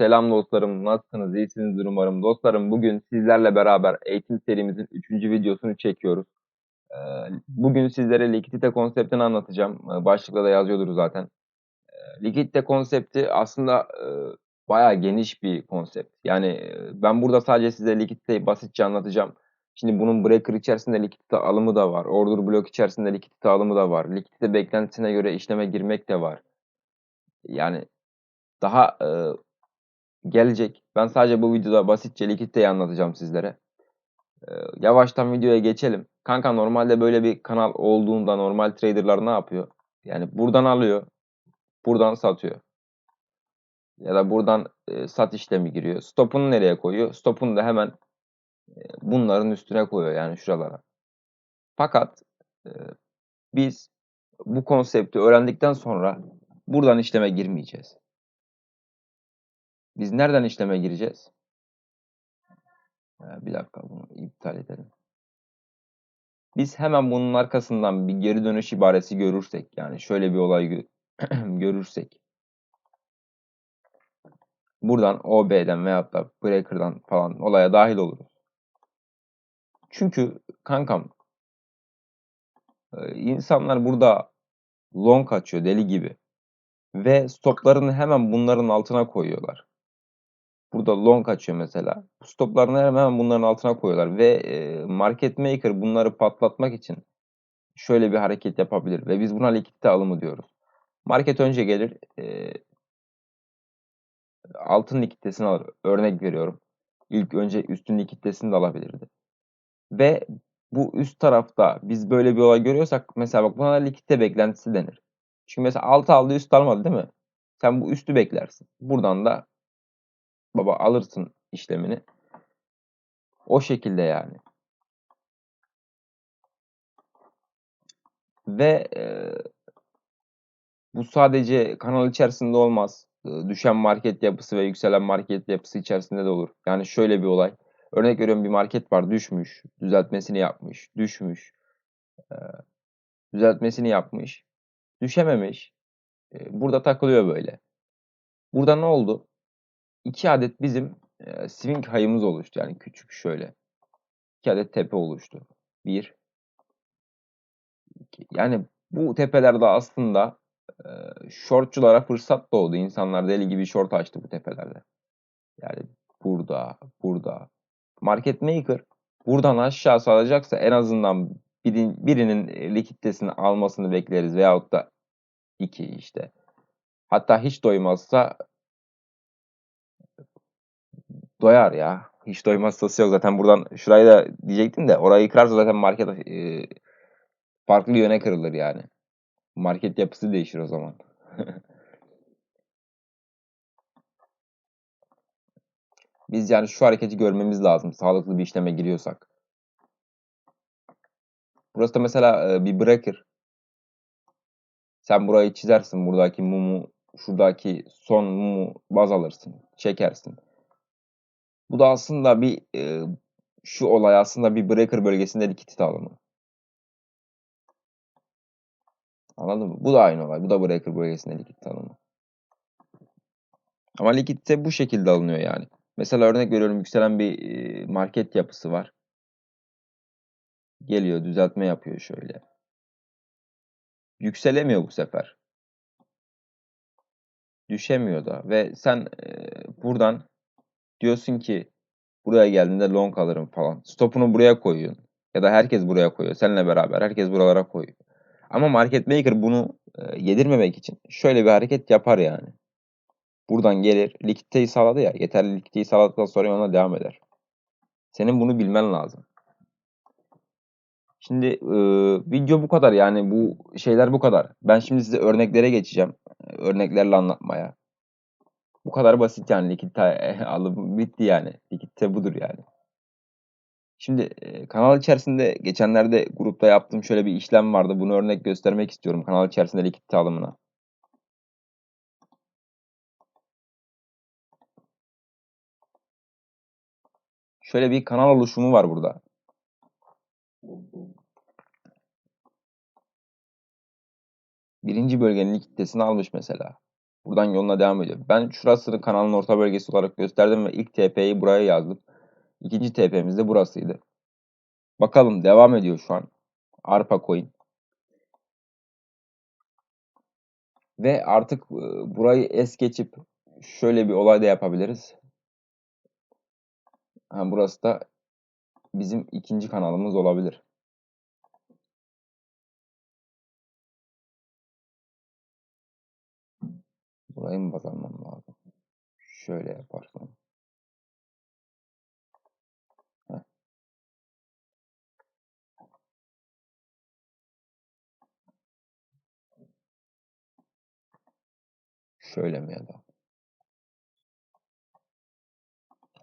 Selam dostlarım, nasılsınız? İyisinizdir umarım. Dostlarım bugün sizlerle beraber eğitim serimizin 3. videosunu çekiyoruz. Ee, Bugün sizlere likidite konseptini anlatacağım. Ee, Başlıkta da yazıyordur zaten. Ee, Likidite konsepti aslında e, bayağı geniş bir konsept. Yani e, ben burada sadece size likiditeyi basitçe anlatacağım. Şimdi bunun breaker içerisinde likidite alımı da var. Order blok içerisinde likidite alımı da var. Likidite beklentisine göre işleme girmek de var. Yani daha e, gelecek. Ben sadece bu videoda basitçe likiditeyi anlatacağım sizlere. Ee, yavaştan videoya geçelim. Kanka normalde böyle bir kanal olduğunda normal traderlar ne yapıyor? Yani buradan alıyor, buradan satıyor. Ya da buradan e, sat işlemi giriyor. Stopunu nereye koyuyor? Stopunu da hemen e, bunların üstüne koyuyor yani şuralara. Fakat e, biz bu konsepti öğrendikten sonra buradan işleme girmeyeceğiz. Biz nereden işleme gireceğiz? Ha, Bir dakika bunu iptal edelim. Biz hemen bunun arkasından bir geri dönüş ibaresi görürsek yani şöyle bir olay gö- görürsek buradan OB'den veyahut da breaker'dan falan olaya dahil oluruz. Çünkü kankam e, insanlar burada long açıyor deli gibi ve stoplarını hemen bunların altına koyuyorlar. Burada long açıyor mesela. Stoplarını hemen bunların altına koyuyorlar ve e, market maker bunları patlatmak için şöyle bir hareket yapabilir ve biz buna likidite alımı diyoruz. Market önce gelir e, altın likiditesini alır. Örnek veriyorum. İlk önce üstün likiditesini de alabilirdi. Ve bu üst tarafta biz böyle bir olay görüyorsak mesela bak buna likidite beklentisi denir. Çünkü mesela altı aldı üst almadı değil mi? Sen bu üstü beklersin. Buradan da baba alırsın işlemini. O şekilde yani. Ve e, bu sadece kanal içerisinde olmaz. E, düşen market yapısı ve yükselen market yapısı içerisinde de olur. Yani şöyle bir olay. Örnek veriyorum bir market var düşmüş. Düzeltmesini yapmış. Düşmüş. E, düzeltmesini yapmış. Düşememiş. E, burada takılıyor böyle. Burada ne oldu? İki adet bizim e, swing hayımız oluştu. Yani küçük şöyle. İki adet tepe oluştu. Bir. iki. Yani bu tepelerde aslında e, shortçulara fırsat doğdu. İnsanlar deli gibi short açtı bu tepelerde. Yani burada, burada. Market maker buradan aşağı salacaksa en azından birin, birinin likiditesini almasını bekleriz. Veyahut da iki işte. Hatta hiç doymazsa doyar ya. Hiç doymaz sosu yok. Zaten buradan şurayı da diyecektim de orayı kırarsa zaten market e, farklı yöne kırılır yani. Market yapısı değişir o zaman. Biz yani şu hareketi görmemiz lazım. Sağlıklı bir işleme giriyorsak. Burası da mesela e, bir breaker. Sen burayı çizersin. Buradaki mumu, şuradaki son mumu baz alırsın. Çekersin. Bu da aslında bir e, şu olay aslında bir breaker bölgesinde likidite alımı. Anladın mı? Bu da aynı olay. Bu da breaker bölgesinde likidite alımı. Ama likidite bu şekilde alınıyor yani. Mesela örnek veriyorum yükselen bir e, market yapısı var. Geliyor düzeltme yapıyor şöyle. Yükselemiyor bu sefer. Düşemiyor da ve sen e, buradan diyorsun ki buraya geldiğinde long alırım falan. Stopunu buraya koyuyorsun. Ya da herkes buraya koyuyor. Seninle beraber herkes buralara koyuyor. Ama market maker bunu e, yedirmemek için şöyle bir hareket yapar yani. Buradan gelir. Likiditeyi sağladı ya. Yeterli likiditeyi sağladıktan sonra ona devam eder. Senin bunu bilmen lazım. Şimdi e, video bu kadar yani bu şeyler bu kadar. Ben şimdi size örneklere geçeceğim. E, Örneklerle anlatmaya. Bu kadar basit yani likidite alım bitti yani. Likidite budur yani. Şimdi e, kanal içerisinde geçenlerde grupta yaptığım şöyle bir işlem vardı. Bunu örnek göstermek istiyorum kanal içerisinde likidite alımına. Şöyle bir kanal oluşumu var burada. Birinci bölgenin likiditesini almış mesela. Buradan yoluna devam ediyor. Ben şurasını kanalın orta bölgesi olarak gösterdim ve ilk TP'yi buraya yazdım. İkinci TP'miz de burasıydı. Bakalım devam ediyor şu an. Arpa coin. Ve artık e, burayı es geçip şöyle bir olay da yapabiliriz. Ha, burası da bizim ikinci kanalımız olabilir. Burayı mı baz almam lazım? Şöyle yaparsam. Şöyle mi ya da?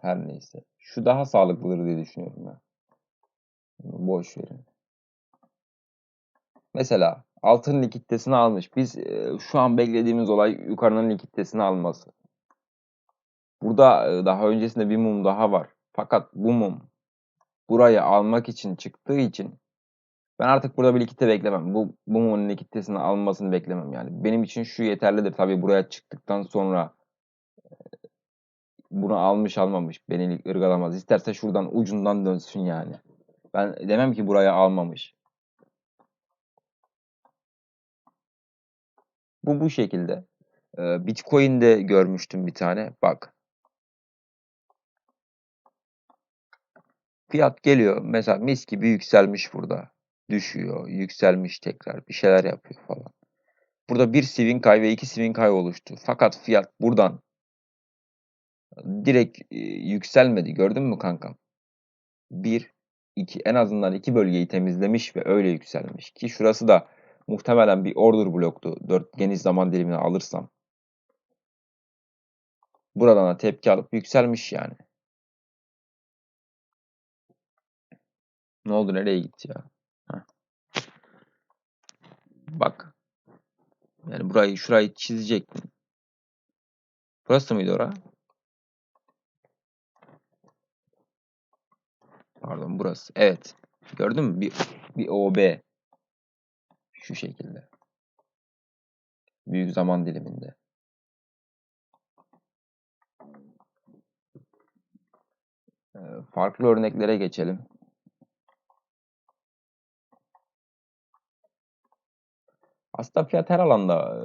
Her neyse. Şu daha sağlıklıdır diye düşünüyorum ben. Boş verin. Mesela altın likiditesini almış. Biz e, şu an beklediğimiz olay yukarının likiditesini alması. Burada e, daha öncesinde bir mum daha var. Fakat bu mum burayı almak için çıktığı için ben artık burada bir likidite beklemem. Bu, bu mumun likiditesini almasını beklemem yani. Benim için şu yeterlidir. Tabii buraya çıktıktan sonra e, bunu almış almamış beni ırgalamaz. İsterse şuradan ucundan dönsün yani. Ben demem ki buraya almamış. Bu bu şekilde. Ee, Bitcoin'de görmüştüm bir tane. Bak. Fiyat geliyor. Mesela mis gibi yükselmiş burada. Düşüyor. Yükselmiş tekrar. Bir şeyler yapıyor falan. Burada bir swing high ve iki swing high oluştu. Fakat fiyat buradan direkt e, yükselmedi. Gördün mü kankam? Bir, iki, en azından iki bölgeyi temizlemiş ve öyle yükselmiş. Ki şurası da muhtemelen bir order bloktu. Dört geniş zaman dilimini alırsam. Buradan da tepki alıp yükselmiş yani. Ne oldu nereye gitti ya? Heh. Bak. Yani burayı şurayı çizecektim. Burası mıydı ora? Pardon burası. Evet. Gördün mü? Bir, bir OB. Şu şekilde. Büyük zaman diliminde. Ee, farklı örneklere geçelim. Aslında fiyat her alanda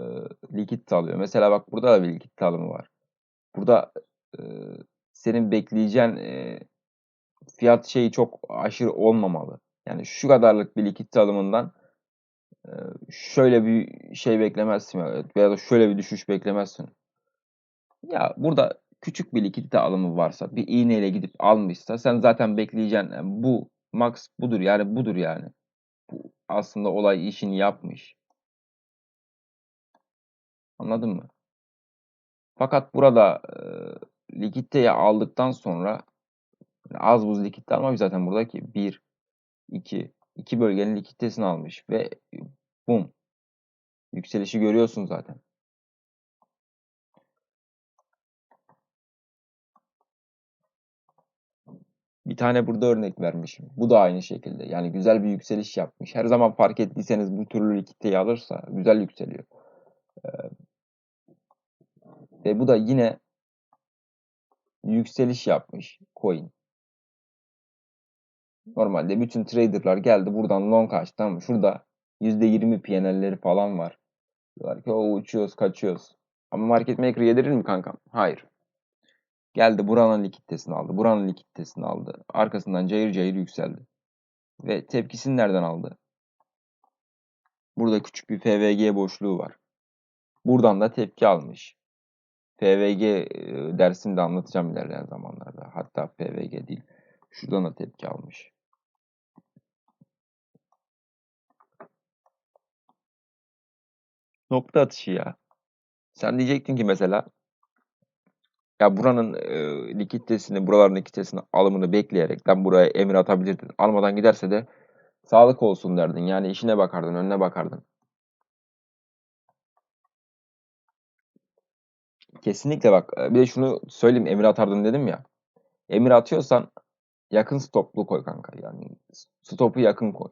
e, likit alıyor. Mesela bak burada da bir likit alımı var. Burada e, senin bekleyeceğin e, fiyat şeyi çok aşırı olmamalı. Yani şu kadarlık bir likit alımından şöyle bir şey beklemezsin veya da şöyle bir düşüş beklemezsin. Ya burada küçük bir likidite alımı varsa, bir iğneyle gidip almışsa sen zaten bekleyeceğin yani bu max budur yani budur yani. Bu aslında olay işini yapmış. Anladın mı? Fakat burada e, likiditeyi aldıktan sonra az buz likitte almamış zaten buradaki 1, 2, 2 bölgenin likiditesini almış ve bum yükselişi görüyorsun zaten. Bir tane burada örnek vermişim. Bu da aynı şekilde. Yani güzel bir yükseliş yapmış. Her zaman fark ettiyseniz bu türlü likiditeyi alırsa güzel yükseliyor. Ee, ve bu da yine yükseliş yapmış coin. Normalde bütün traderlar geldi buradan long açtı ama şurada %20 PNL'leri falan var. Diyorlar ki o uçuyoruz kaçıyoruz. Ama market maker yedirir mi kankam? Hayır. Geldi buranın likiditesini aldı. Buranın likiditesini aldı. Arkasından cayır cayır yükseldi. Ve tepkisini nereden aldı? Burada küçük bir FVG boşluğu var. Buradan da tepki almış. FVG dersinde anlatacağım ilerleyen zamanlarda. Hatta FVG değil. Şuradan da tepki almış. Nokta atışı ya. Sen diyecektin ki mesela ya buranın e, likiditesini, buraların likiditesini alımını bekleyerek ben buraya emir atabilirdin. Almadan giderse de sağlık olsun derdin. Yani işine bakardın, önüne bakardın. Kesinlikle bak. Bir de şunu söyleyeyim emir atardın dedim ya. Emir atıyorsan yakın stoplu koy kanka. Yani stopu yakın koy.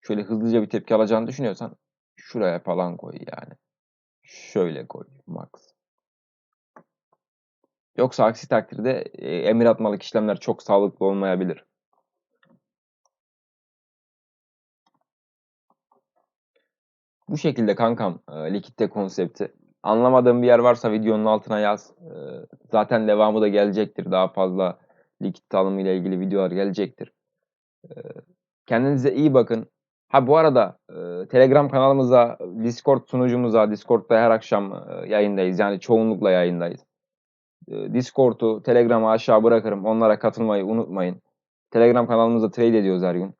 Şöyle hızlıca bir tepki alacağını düşünüyorsan şuraya falan koy yani. Şöyle koy max. Yoksa aksi takdirde e, emir atmalık işlemler çok sağlıklı olmayabilir. Bu şekilde kankam e, likitte konsepti. Anlamadığın bir yer varsa videonun altına yaz. E, zaten devamı da gelecektir. Daha fazla likit alımı ile ilgili videolar gelecektir. E, kendinize iyi bakın. Ha bu arada e, Telegram kanalımıza, Discord sunucumuza, Discord'da her akşam e, yayındayız. Yani çoğunlukla yayındayız. E, Discord'u, Telegram'ı aşağı bırakırım. Onlara katılmayı unutmayın. Telegram kanalımızda trade ediyoruz her gün.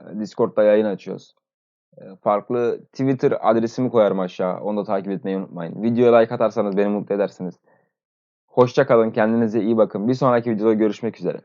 E, Discord'da yayın açıyoruz. E, farklı Twitter adresimi koyarım aşağı. Onu da takip etmeyi unutmayın. Videoya like atarsanız beni mutlu edersiniz. Hoşça kalın. Kendinize iyi bakın. Bir sonraki videoda görüşmek üzere.